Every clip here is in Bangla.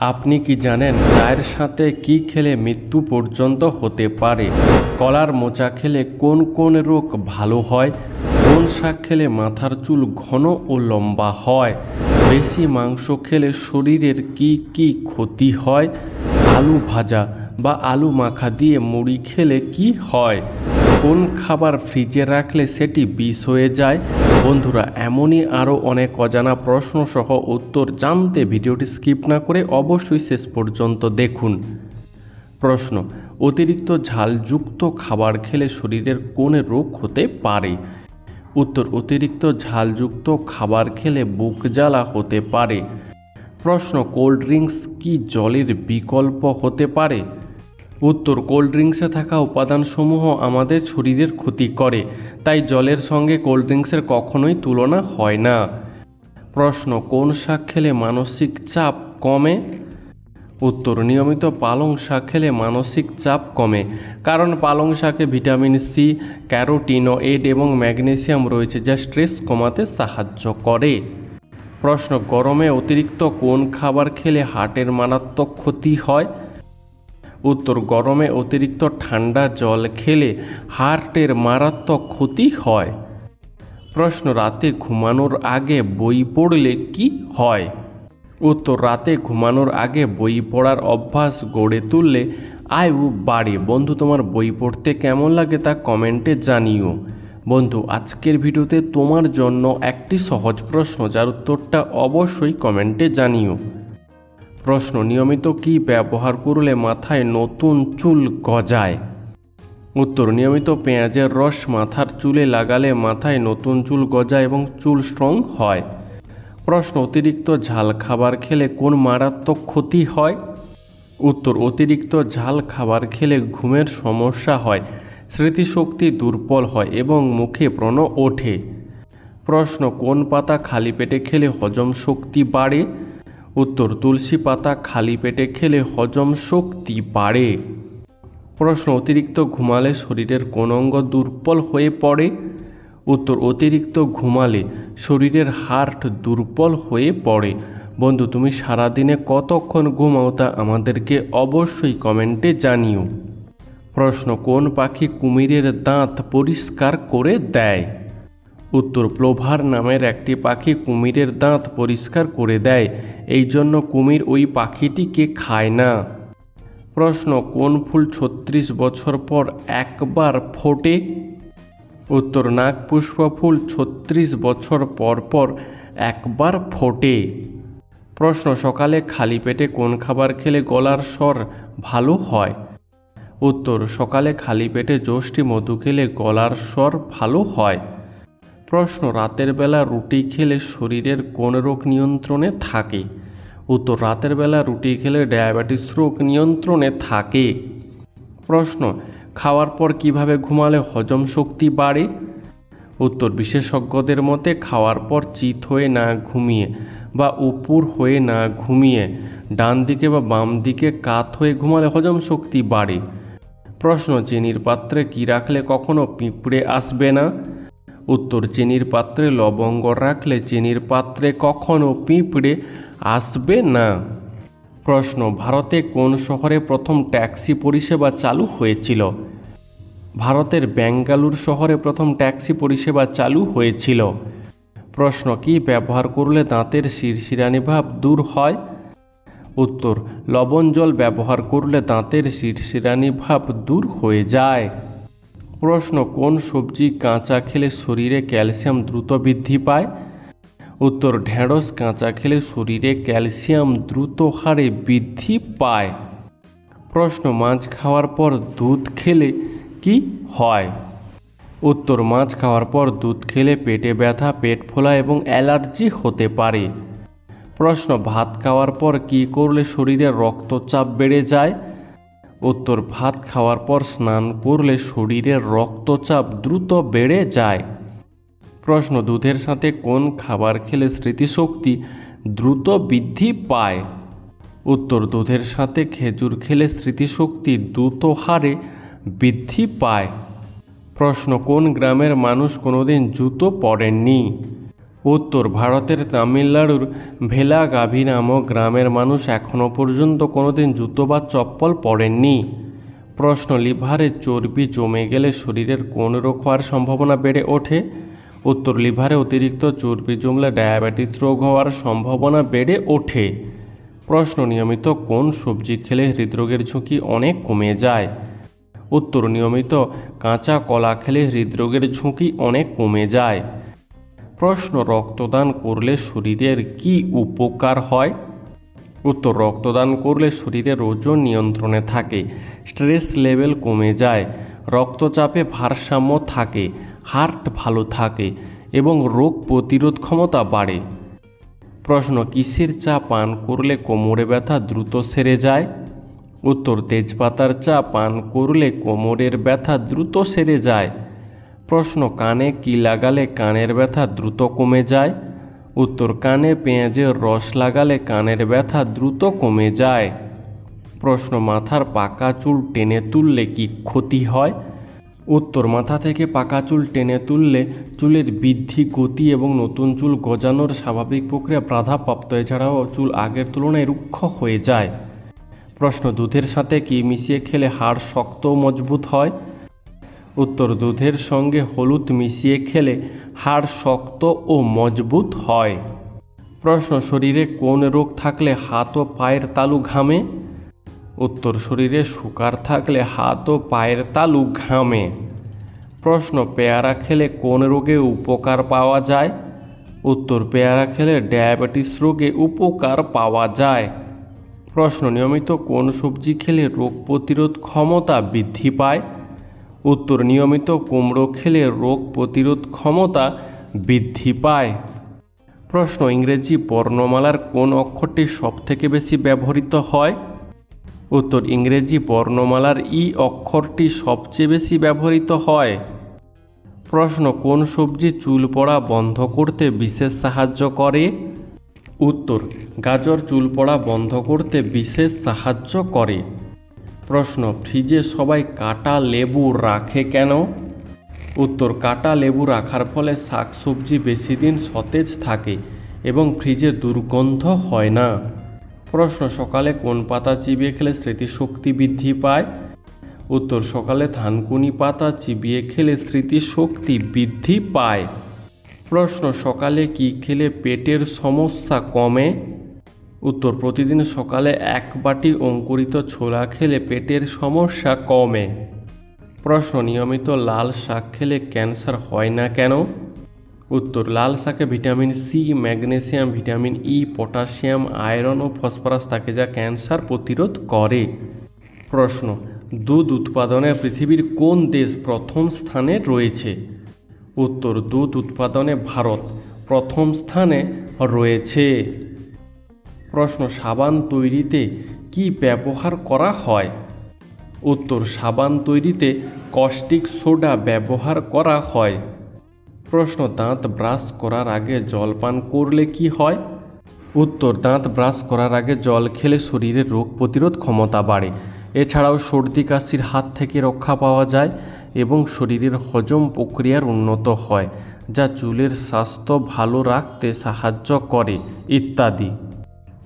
আপনি কি জানেন চায়ের সাথে কি খেলে মৃত্যু পর্যন্ত হতে পারে? কলার মোচা খেলে কোন কোন রোগ ভালো হয়? কোন শাক খেলে মাথার চুল ঘন ও লম্বা হয়? বেশি মাংস খেলে শরীরের কি কি ক্ষতি হয়? আলু ভাজা বা আলু মাখা দিয়ে মুড়ি খেলে কি হয়? কোন খাবার ফ্রিজে রাখলে সেটি বিষ হয়ে যায়? বন্ধুরা, এমনই আরও অনেক অজানা প্রশ্ন সহ উত্তর জানতে ভিডিওটি স্কিপ না করে অবশ্যই শেষ পর্যন্ত দেখুন। প্রশ্ন, অতিরিক্ত ঝালযুক্ত খাবার খেলে শরীরের কোন রোগ হতে পারে? উত্তর, অতিরিক্ত ঝালযুক্ত খাবার খেলে বুক জ্বালা হতে পারে। প্রশ্ন, কোল্ড ড্রিঙ্কস কি জলের বিকল্প হতে পারে? উত্তর কোল্ড ড্রিঙ্কসে থাকা উপাদানসমূহ আমাদের শরীরের ক্ষতি করে, তাই জলের সঙ্গে কোল্ড ড্রিঙ্কসের কখনোই তুলনা হয় না। প্রশ্ন, কোন শাক খেলে মানসিক চাপ কমে? উত্তর, নিয়মিত পালং শাক খেলে মানসিক চাপ কমে, কারণ পালং শাকে ভিটামিন সি ক্যারোটিনোয়েড এবং ম্যাগনেসিয়াম রয়েছে যা স্ট্রেস কমাতে সাহায্য করে। প্রশ্ন, গরমে অতিরিক্ত কোন খাবার খেলে হার্টের মারাত্মক ক্ষতি হয়? উত্তর গরমে অতিরিক্ত ঠান্ডা জল খেলে হার্টের মারাত্মক ক্ষতি হয়। প্রশ্ন, রাতে ঘুমানোর আগে বই পড়লে কি হয়? উত্তর, রাতে ঘুমানোর আগে বই পড়ার অভ্যাস গড়ে তুললে আয়ু বাড়ে। বন্ধু, তোমার বই পড়তে কেমন লাগে তা কমেন্টে জানিও। বন্ধু, আজকের ভিডিওতে তোমার জন্য একটি সহজ প্রশ্ন, যার উত্তরটা অবশ্যই কমেন্টে জানিও। প্রশ্ন, নিয়মিত কি ব্যবহার করলে মাথায় নতুন চুল গজায়? উত্তর, নিয়মিত পেঁয়াজের রস মাথার চুলে লাগালে মাথায় নতুন চুল গজায় এবং চুল স্ট্রং হয়। প্রশ্ন, অতিরিক্ত ঝাল খাবার খেলে কোন মারাত্মক ক্ষতি হয়? উত্তর, অতিরিক্ত ঝাল খাবার খেলে ঘুমের সমস্যা হয়, স্মৃতিশক্তি দুর্বল হয় এবং মুখে ব্রণ ওঠে। প্রশ্ন, কোন পাতা খালি পেটে খেলে হজম শক্তি বাড়ে? উত্তর তুলসী পাতা খালি পেটে খেলে হজম শক্তি বাড়ে। প্রশ্ন, অতিরিক্ত ঘুমালে শরীরের কোন অঙ্গ দুর্বল হয়ে পড়ে? উত্তর, অতিরিক্ত ঘুমালে শরীরের হার্ট দুর্বল হয়ে পড়ে। বন্ধু, তুমি সারাদিনে কতক্ষণ ঘুমাও তা আমাদেরকে অবশ্যই কমেন্টে জানিও। প্রশ্ন, কোন পাখি কুমিরের দাঁত পরিষ্কার করে দেয়? উত্তর প্লোভার নামের একটি পাখি কুমিরের দাঁত পরিষ্কার করে দেয়, এই জন্য কুমির ওই পাখিটিকে খায় না। প্রশ্ন, কোন ফুল ছত্রিশ বছর পর একবার ফোটে? উত্তর, নাগপুষ্প ফুল ছত্রিশ বছর পর পর একবার ফোটে। প্রশ্ন, সকালে খালি পেটে কোন খাবার খেলে গলার স্বর ভালো হয়? উত্তর, সকালে খালি পেটে যষ্টি মধু খেলে গলার স্বর ভালো হয়। প্রশ্ন, রাতের বেলা রুটি খেলে শরীরের কোন রোগ নিয়ন্ত্রণে থাকে? উত্তর, রাতের বেলা রুটি খেলে ডায়াবেটিস রোগ নিয়ন্ত্রণে থাকে। প্রশ্ন, খাওয়ার পর কীভাবে ঘুমালে হজম শক্তি বাড়ে? উত্তর, বিশেষজ্ঞদের মতে খাওয়ার পর চিত হয়ে না ঘুমিয়ে বা উপর হয়ে না ঘুমিয়ে ডান দিকে বা বাম দিকে কাত হয়ে ঘুমালে হজম শক্তি বাড়ে। প্রশ্ন, চিনির পাত্রে কি রাখলে কখনো পিঁপড়ে আসবে না? উত্তর চিনির পাত্রে লবঙ্গ রাখলে চিনির পাত্রে কখনো পিঁপড়ে আসবে না। প্রশ্ন, ভারতে কোন শহরে প্রথম ট্যাক্সি পরিষেবা চালু হয়েছিল? ভারতের বেঙ্গালুর শহরে প্রথম ট্যাক্সি পরিষেবা চালু হয়েছিল। প্রশ্ন, কি ব্যবহার করলে দাঁতের শিরশিরানি ভাব দূর হয়? উত্তর, লবণ জল ব্যবহার করলে দাঁতের শিরশিরানি ভাব দূর হয়ে যায়। প্রশ্ন, কোন সবজি কাঁচা খেলে শরীরে ক্যালসিয়াম দ্রুত বৃদ্ধি পায়? উত্তর, ঢেঁড়স কাঁচা খেলে শরীরে ক্যালসিয়াম দ্রুত হারে বৃদ্ধি পায়। প্রশ্ন, মাছ খাওয়ার পর দুধ খেলে কি হয়? উত্তর, মাছ খাওয়ার পর দুধ খেলে পেটে ব্যথা, পেট ফোলা এবং অ্যালার্জি হতে পারে। প্রশ্ন, ভাত খাওয়ার পর কি করলে শরীরে রক্তচাপ বেড়ে যায়? উত্তর ভাত খাওয়ার পর স্নান করলে শরীরের রক্তচাপ দ্রুত বেড়ে যায়। প্রশ্ন, দুধের সাথে কোন খাবার খেলে স্মৃতিশক্তি দ্রুত বৃদ্ধি পায়? উত্তর, দুধের সাথে খেজুর খেলে স্মৃতিশক্তি দ্রুত হারে বৃদ্ধি পায়। প্রশ্ন, কোন গ্রামের মানুষ কোনোদিন জুতো পরেননি? উত্তর ভারতের তামিলনাড়ুর ভেলাগাভি নামক গ্রামের মানুষ এখনও পর্যন্ত কোনোদিন জুতো বা চপ্পল পরেননি। প্রশ্ন, লিভারে চর্বি জমে গেলে শরীরের কোন রোগ হওয়ার সম্ভাবনা বেড়ে ওঠে? উত্তর, লিভারে অতিরিক্ত চর্বি জমলে ডায়াবেটিস রোগ হওয়ার সম্ভাবনা বেড়ে ওঠে। প্রশ্ন, নিয়মিত কোন সবজি খেলে হৃদরোগের ঝুঁকি অনেক কমে যায়? উত্তর, নিয়মিত কাঁচা কলা খেলে হৃদরোগের ঝুঁকি অনেক কমে যায়। প্রশ্ন, রক্তদান করলে শরীরের কি উপকার হয়? উত্তর, রক্তদান করলে শরীরের ওজন নিয়ন্ত্রণে থাকে, স্ট্রেস লেভেল কমে যায়, রক্তচাপে ভারসাম্য থাকে, হার্ট ভালো থাকে এবং রোগ প্রতিরোধ ক্ষমতা বাড়ে। প্রশ্ন, কিসের চা পান করলে কোমরে ব্যথা দ্রুত সেরে যায়? উত্তর, তেজপাতার চা পান করলে কোমরের ব্যথা দ্রুত সেরে যায়। প্রশ্ন, কানে কি লাগালে কানের ব্যথা দ্রুত কমে যায়? উত্তর, কানে পেঁয়াজের রস লাগালে কানের ব্যথা দ্রুত কমে যায়। প্রশ্ন, মাথার পাকা চুল টেনে তুললে কি ক্ষতি হয়? উত্তর, মাথা থেকে পাকা চুল টেনে তুললে চুলের বৃদ্ধি, গতি এবং নতুন চুল গজানোর স্বাভাবিক প্রক্রিয়া বাধাপ্রাপ্ত। এছাড়াও চুল আগের তুলনায় রুক্ষ হয়ে যায়। প্রশ্ন, দুধের সাথে কি মিশিয়ে খেলে হাড় শক্ত মজবুত হয়? উত্তর দুধের সঙ্গে হলুদ মিশিয়ে খেলে হাড় শক্ত ও মজবুত হয়। প্রশ্ন, শরীরে কোন রোগ থাকলে হাত ও পায়ের তালু ঘামে? উত্তর, শরীরে সুগার থাকলে হাত ও পায়ের তালু ঘামে। প্রশ্ন, পেয়ারা খেলে কোন রোগে উপকার পাওয়া যায়? উত্তর, পেয়ারা খেলে ডায়াবেটিস রোগে উপকার পাওয়া যায়। প্রশ্ন, নিয়মিত কোন সবজি খেলে রোগ প্রতিরোধ ক্ষমতা বৃদ্ধি পায়? উত্তর নিয়মিত কুমড়ো খেলে রোগ প্রতিরোধ ক্ষমতা বৃদ্ধি পায়। প্রশ্ন, ইংরেজি বর্ণমালার কোন অক্ষরটি সবথেকে বেশি ব্যবহৃত হয়? উত্তর, ইংরেজি বর্ণমালার ই অক্ষরটি সবচেয়ে বেশি ব্যবহৃত হয়। প্রশ্ন, কোন সবজি চুল পড়া বন্ধ করতে বিশেষ সাহায্য করে? উত্তর, গাজর চুল পড়া বন্ধ করতে বিশেষ সাহায্য করে। প্রশ্ন, ফ্রিজে সবাই কাটা লেবু রাখে কেন? উত্তর, কাটা লেবু রাখার ফলে শাকসবজি বেশি দিন সতেজ থাকে এবং ফ্রিজে দুর্গন্ধ হয় না। প্রশ্ন, সকালে কোন পাতা চিবিয়ে খেলে স্মৃতিশক্তি বৃদ্ধি পায়? উত্তর, সকালে ধানকুনি পাতা চিবিয়ে খেলে স্মৃতিশক্তি বৃদ্ধি পায়। প্রশ্ন, সকালে কি খেলে পেটের সমস্যা কমে? উত্তর, প্রতিদিন সকালে এক বাটি অঙ্কুরিত ছোলা খেলে পেটের সমস্যা কমে। প্রশ্ন, নিয়মিত লাল শাক খেলে ক্যান্সার হয় না কেন? উত্তর, লাল শাকে vitamin C, magnesium, vitamin E, potassium, iron ও ফসফরাস থাকে যা ক্যান্সার প্রতিরোধ করে। প্রশ্ন, দুধ উৎপাদনে পৃথিবীর কোন দেশ প্রথম স্থানে রয়েছে? উত্তর, দুধ উৎপাদনে ভারত প্রথম স্থানে রয়েছে। প্রশ্ন, সাবান তৈরিতে কি ব্যবহার করা হয়? উত্তর, সাবান তৈরিতে কস্টিক সোডা ব্যবহার করা হয়। প্রশ্ন, দাঁত ব্রাশ করার আগে জল পান করলে কি হয়? উত্তর, দাঁত ব্রাশ করার আগে জল খেলে শরীরের রোগ প্রতিরোধ ক্ষমতা বাড়ে। এছাড়াও সর্দি, কাশির হাত থেকে রক্ষা পাওয়া যায় এবং শরীরের হজম প্রক্রিয়ার উন্নত হয়, যা চুলের স্বাস্থ্য ভালো রাখতে সাহায্য করে, ইত্যাদি।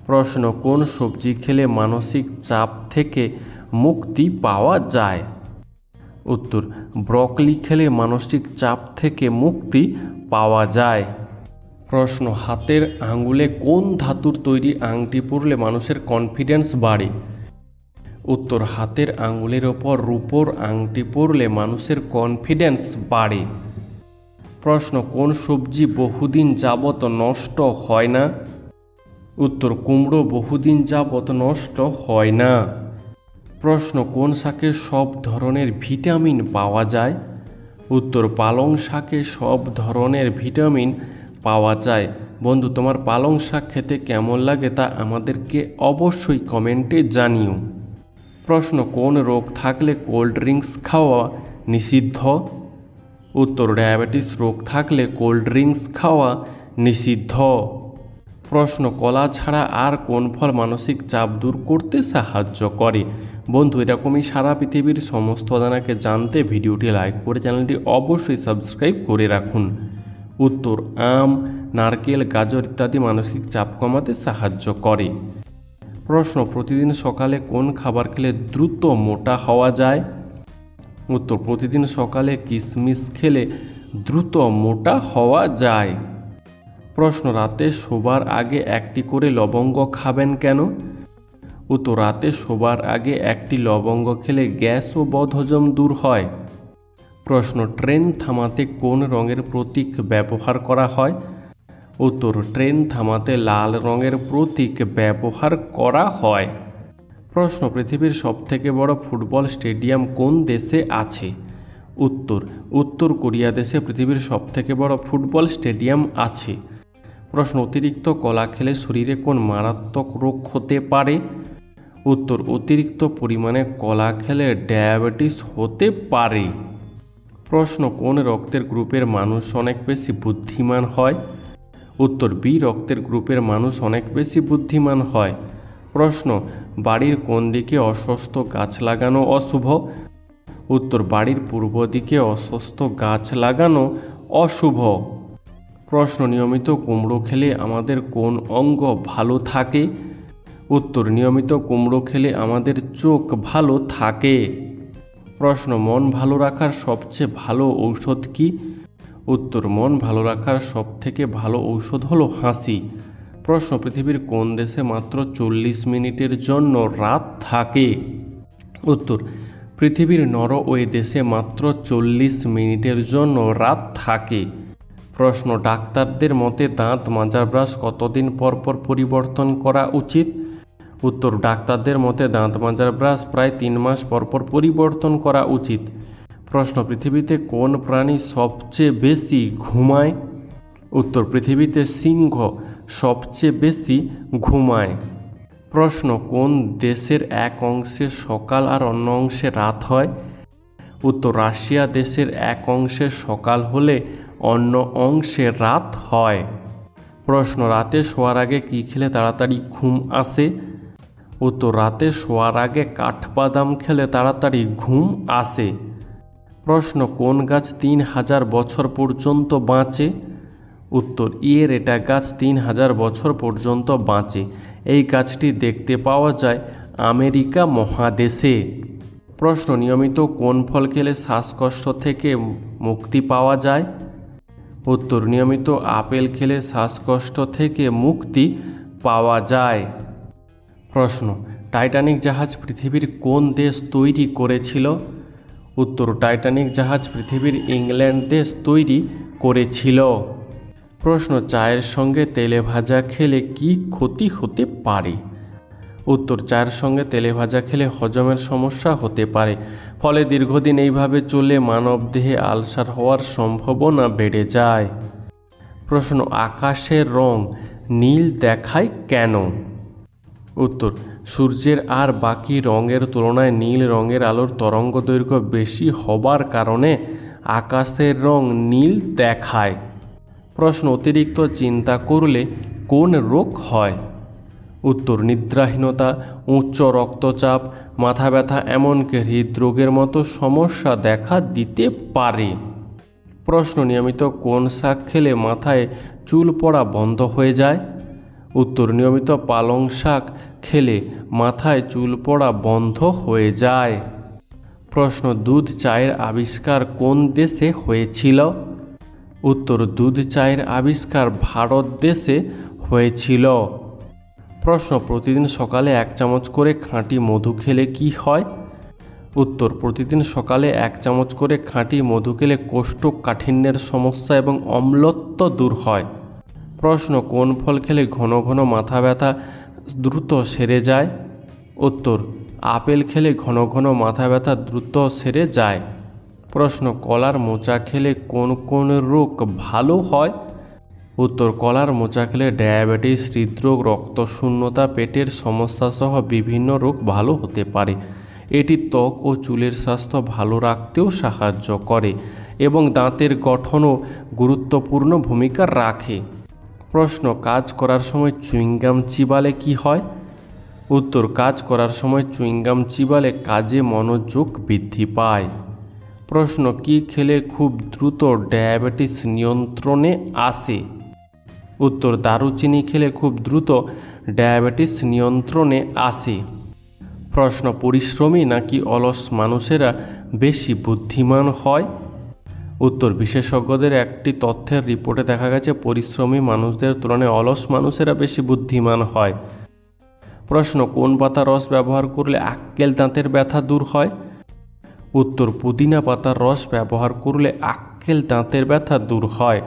প্রশ্ন, কোন সবজি খেলে মানসিক চাপ থেকে মুক্তি পাওয়া যায়? উত্তর, ব্রকলি খেলে মানসিক চাপ থেকে মুক্তি পাওয়া যায়। প্রশ্ন, হাতের আঙ্গুলে কোন ধাতুর তৈরি আংটি পরলে মানুষের কনফিডেন্স বাড়ে? উত্তর, হাতের আঙ্গুলের ওপর রূপোর আংটি পরলে মানুষের কনফিডেন্স বাড়ে। প্রশ্ন, কোন সবজি বহুদিন যাবত নষ্ট হয় না? উত্তর, কুমড়ো বহুদিন যাবত নষ্ট হয় না। প্রশ্ন, কোন শাকে সব ধরনের ভিটামিন পাওয়া যায়? উত্তর, পালং শাকে সব ধরনের ভিটামিন পাওয়া যায়। বন্ধু, তোমার পালং শাক খেতে কেমন লাগে তা আমাদেরকে অবশ্যই কমেন্টে জানিও। প্রশ্ন, কোন রোগ থাকলে কোল্ড ড্রিঙ্কস খাওয়া নিষিদ্ধ? উত্তর, ডায়াবেটিস রোগ থাকলে কোল্ড ড্রিঙ্কস খাওয়া নিষিদ্ধ। প্রশ্ন, কলা ছাড়া আর কোন ফল মানসিক চাপ দূর করতে সাহায্য করে? বন্ধু, এরকমই সারা পৃথিবীর সমস্ত অজানাকে জানতে ভিডিওটি লাইক করে চ্যানেলটি অবশ্যই সাবস্ক্রাইব করে রাখুন। উত্তর, আম, নারকেল, গাজর ইত্যাদি মানসিক চাপ কমাতে সাহায্য করে। প্রশ্ন, প্রতিদিন সকালে কোন খাবার খেলে দ্রুত মোটা হওয়া যায়? উত্তর, প্রতিদিন সকালে কিশমিশ খেলে দ্রুত মোটা হওয়া যায়। প্রশ্ন, রাতে শোবার আগে একটি করে লবঙ্গ খাবেন কেন? উত্তর, রাতে শোবার আগে একটি লবঙ্গ খেলে গ্যাস ও বদহজম দূর হয়। প্রশ্ন, ট্রেন থামাতে কোন রঙের প্রতীক ব্যবহার করা হয়? উত্তর, ট্রেন থামাতে লাল রঙের প্রতীক ব্যবহার করা হয়। প্রশ্ন, পৃথিবীর সবথেকে বড় ফুটবল স্টেডিয়াম কোন দেশে আছে? উত্তর উত্তর কোরিয়া দেশে পৃথিবীর সবথেকে বড় ফুটবল স্টেডিয়াম আছে। প্রশ্ন, অতিরিক্ত কলা খেলে শরীরে কোন মারাত্মক রোগ হতে পারে? উত্তর, অতিরিক্ত পরিমাণে কলা খেলে ডায়াবেটিস হতে পারে। প্রশ্ন, কোন রক্তের গ্রুপের মানুষ অনেক বেশি বুদ্ধিমান হয়? উত্তর, বি, রক্তের গ্রুপের মানুষ অনেক বেশি বুদ্ধিমান হয়। প্রশ্ন, বাড়ির কোন দিকে অস্বস্ಥ গাছ লাগানো অশুভ? উত্তর, বাড়ির পূর্ব দিকে অস্বস্ಥ গাছ লাগানো অশুভ। প্রশ্ন, নিয়মিত কুমড়ো খেলে আমাদের কোন অঙ্গ ভালো থাকে? উত্তর, নিয়মিত কুমড়ো খেলে আমাদের চোখ ভালো থাকে। প্রশ্ন, মন ভালো রাখার সবচেয়ে ভালো ঔষধ কি? উত্তর, মন ভালো রাখার সবথেকে ভালো ঔষধ হলো হাসি। প্রশ্ন, পৃথিবীর কোন দেশে মাত্র চল্লিশ মিনিটের জন্য রাত থাকে? উত্তর, পৃথিবীর নরওয়ে দেশে মাত্র চল্লিশ মিনিটের জন্য রাত থাকে। প্রশ্ন, ডাক্তারদের মতে দাঁত মাজার ব্রাশ কতদিন পর পর পরিবর্তন করা উচিত? উত্তর, ডাক্তারদের মতে দাঁত মাজার ব্রাশ প্রায় তিন মাস পর পর পরিবর্তন করা উচিত। প্রশ্ন, পৃথিবীতে কোন প্রাণী সবচেয়ে বেশি ঘুমায়? উত্তর, পৃথিবীতে সিংহ সবচেয়ে বেশি ঘুমায়। প্রশ্ন, কোন দেশের এক অংশে সকাল আর অন্য অংশে রাত হয়? উত্তর, রাশিয়া দেশের এক অংশে সকাল হলে অন্য অংশে রাত হয়। প্রশ্ন, রাতে শোয়ার আগে কী খেলে তাড়াতাড়ি ঘুম আসে? উত্তর, রাতে শোয়ার আগে কাঠবাদাম খেলে তাড়াতাড়ি ঘুম আসে। প্রশ্ন, কোন গাছ তিন হাজার বছর পর্যন্ত বাঁচে? উত্তর, ইয়ের এটা গাছ তিন হাজার বছর পর্যন্ত বাঁচে। এই গাছটি দেখতে পাওয়া যায় আমেরিকা মহাদেশে। প্রশ্ন, নিয়মিত কোন ফল খেলে শ্বাসকষ্ট থেকে মুক্তি পাওয়া যায়? উত্তর, নিয়মিত আপেল খেলে শ্বাসকষ্ট থেকে মুক্তি পাওয়া যায়। প্রশ্ন, টাইটানিক জাহাজ পৃথিবীর কোন দেশ তৈরি করেছিল? উত্তর, টাইটানিক জাহাজ পৃথিবীর ইংল্যান্ড দেশ তৈরি করেছিল। প্রশ্ন, চায়ের সঙ্গে তেলে ভাজা খেলে কি ক্ষতি হতে পারে? উত্তর চায়ের সঙ্গে তেলে ভাজা খেলে হজমের সমস্যা হতে পারে। ফলে দীর্ঘদিন এইভাবে চলে মানবদেহে আলসার হওয়ার সম্ভাবনা বেড়ে যায়। প্রশ্ন, আকাশের রং নীল দেখায় কেন? উত্তর, সূর্যের আর বাকি রঙের তুলনায় নীল রঙের আলোর তরঙ্গ দৈর্ঘ্য বেশি হবার কারণে আকাশের রং নীল দেখায়। প্রশ্ন, অতিরিক্ত চিন্তা করলে কোন রোগ হয়? উত্তর নিদ্রাহীনতা, উচ্চ রক্তচাপ, মাথা ব্যথা এমনকি হৃদরোগের মতো সমস্যা দেখা দিতে পারে। প্রশ্ন নিয়মিত কোন শাক খেলে মাথায় চুল পড়া বন্ধ হয়ে যায়? উত্তর নিয়মিত পালং শাক খেলে মাথায় চুল পড়া বন্ধ হয়ে যায়। প্রশ্ন, দুধ চায়ের আবিষ্কার কোন দেশে হয়েছিল? উত্তর, দুধ চায়ের আবিষ্কার ভারত দেশে হয়েছিল। প্রশ্ন, প্রতিদিন সকালে এক চামচ করে খাঁটি মধু খেলে কি হয়? উত্তর, প্রতিদিন সকালে এক চামচ করে খাঁটি মধু খেলে কোষ্ঠকাঠিন্যের সমস্যা এবং অম্লত্ব দূর হয়। প্রশ্ন, কোন ফল খেলে ঘন ঘন মাথা ব্যথা দ্রুত সেরে যায়? উত্তর, আপেল খেলে ঘন ঘন মাথা ব্যথা দ্রুত সেরে যায়। প্রশ্ন, কলার মোচা খেলে কোন কোন রোগ ভালো হয়? উত্তর কলার মোচা খেলে ডায়াবেটিস, হৃদরোগ, রক্তশূন্যতা, পেটের সমস্যা সহ বিভিন্ন রোগ ভালো হতে পারে। এটি ত্বক ও চুলের স্বাস্থ্য ভালো রাখতেও সাহায্য করে এবং দাঁতের গঠনও গুরুত্বপূর্ণ ভূমিকা রাখে। প্রশ্ন, কাজ করার সময় চুইংগাম চিবালে কি হয়? উত্তর, কাজ করার সময় চুইংগাম চিবালে কাজে মনোযোগ বৃদ্ধি পায়। প্রশ্ন, কি খেলে খুব দ্রুত ডায়াবেটিস নিয়ন্ত্রণে আসে? উত্তর দারুচিনি খেলে খুব দ্রুত ডায়াবেটিস নিয়ন্ত্রণে আসে। প্রশ্ন, পরিশ্রমী নাকি অলস মানুষেরা বেশি বুদ্ধিমান হয়? উত্তর, বিশেষজ্ঞদের একটি তথ্যের রিপোর্টে দেখা গেছে, পরিশ্রমী মানুষদের তুলনায় অলস মানুষেরা বেশি বুদ্ধিমান হয়। প্রশ্ন, কোন পাতার রস ব্যবহার করলে আক্কেল দাঁতের ব্যথা দূর হয়? উত্তর, পুদিনা পাতার রস ব্যবহার করলে আক্কেল দাঁতের ব্যথা দূর হয়।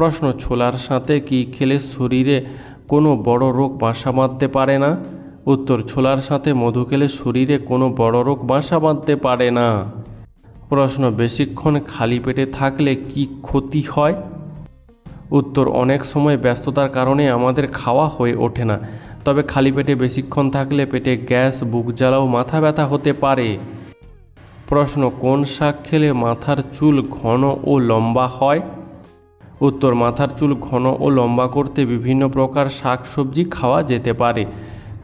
প্রশ্ন, ছোলার সাথে কি খেলে শরীরে কোনো বড় রোগ বাসা বাঁধতে পারে না? উত্তর, ছোলার সাথে মধু খেলে শরীরে কোনো বড় রোগ বাসা বাঁধতে পারে না। প্রশ্ন, বেশিক্ষণ খালি পেটে থাকলে কি ক্ষতি হয়? উত্তর, অনেক সময় ব্যস্ততার কারণে আমাদের খাওয়া হয়ে ওঠে না। তবে খালি পেটে বেশিক্ষণ থাকলে পেটে গ্যাস, বুক জ্বালা ও মাথা ব্যথা হতে পারে। প্রশ্ন, কোন শাক খেলে মাথার চুল ঘন ও লম্বা হয়? উত্তর মাথার চুল ঘন ও লম্বা করতে বিভিন্ন প্রকার শাকসবজি খাওয়া যেতে পারে।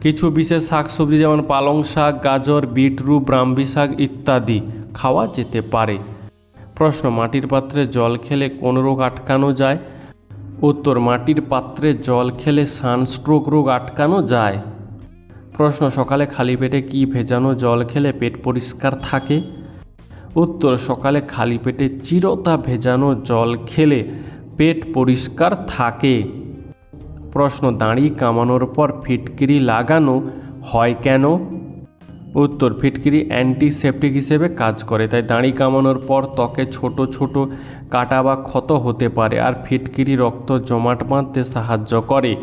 কিছু বিশেষ শাকসবজি যেমন পালং শাক, গাজর, বিটরুট, ব্রাহ্মী শাক ইত্যাদি খাওয়া যেতে পারে। প্রশ্ন, মাটির পাত্রে জল খেলে কোন রোগ আটকানো যায়? উত্তর, মাটির পাত্রে জল খেলে সানস্ট্রোক রোগ আটকানো যায়। প্রশ্ন, সকালে খালি পেটে কি ভেজানো জল খেলে পেট পরিষ্কার থাকে? উত্তর, সকালে খালি পেটে চিরতা ভেজানো জল খেলে পেট পরিষ্কার থাকে। প্রশ্ন, দাঁড়ি কামানোর পর ফিটকিরি লাগানো হয় কেন? উত্তর, ফিটকিরি অ্যান্টিসেপটিক হিসেবে কাজ করে, তাই দাঁড়ি কামানোর পর ত্বকে ছোট ছোট কাটা বা ক্ষত হতে পারে আর ফিটকিরি রক্ত জমাট বাঁধতে সাহায্য করে,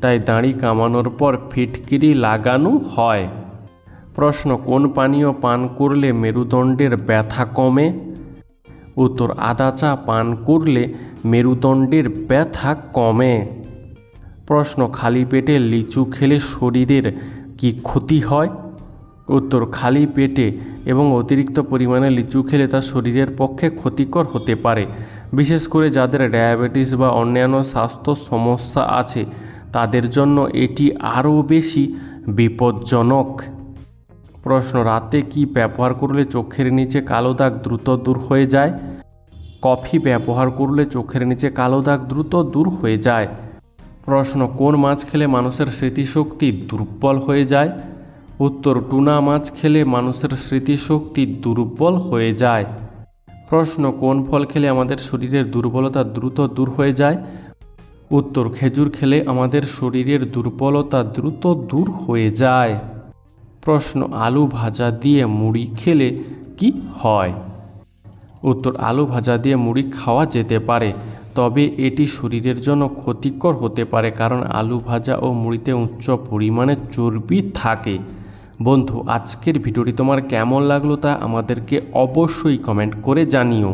তাই দাঁড়ি কামানোর পর ফিটকিরি লাগানো হয়। প্রশ্ন, কোন পানীয় পান করলে মেরুদণ্ডের ব্যথা কমে? উত্তর, আদা চা পান করলে মেরুদণ্ডের ব্যথা কমে। প্রশ্ন, খালি পেটে লিচু খেলে শরীরের কি ক্ষতি হয়? উত্তর, খালি পেটে এবং অতিরিক্ত পরিমাণে লিচু খেলে তা শরীরের পক্ষে ক্ষতিকর হতে পারে। বিশেষ করে যাদের ডায়াবেটিস বা অন্যান্য স্বাস্থ্য সমস্যা আছে, তাদের জন্য এটি আরও বেশি বিপজ্জনক। প্রশ্ন, রাতে কি ব্যবহার করলে চোখের নিচে কালো দাগ দ্রুত দূর হয়ে যায়? কফি ব্যবহার করলে চোখের নিচে কালো দাগ দ্রুত দূর হয়ে যায়। প্রশ্ন, কোন মাছ খেলে মানুষের স্মৃতিশক্তি দুর্বল হয়ে যায়? উত্তর, টুনা মাছ খেলে মানুষের স্মৃতিশক্তি দুর্বল হয়ে যায়। প্রশ্ন, কোন ফল খেলে আমাদের শরীরের দুর্বলতা দ্রুত দূর হয়ে যায়? উত্তর, খেজুর খেলে আমাদের শরীরের দুর্বলতা দ্রুত দূর হয়ে যায়। প্রশ্ন, আলু ভাজা দিয়ে মুড়ি খেলে কি হয়? উত্তর আলু ভাজা দিয়ে মুড়ি খাওয়া যেতে পারে, তবে এটি শরীরের জন্য ক্ষতিকর হতে পারে কারণ আলু ভাজা ও মুড়িতে উচ্চ পরিমাণে চর্বি থাকে। বন্ধু, আজকের ভিডিওটি তোমার কেমন লাগল তা আমাদেরকে অবশ্যই কমেন্ট করে জানিও।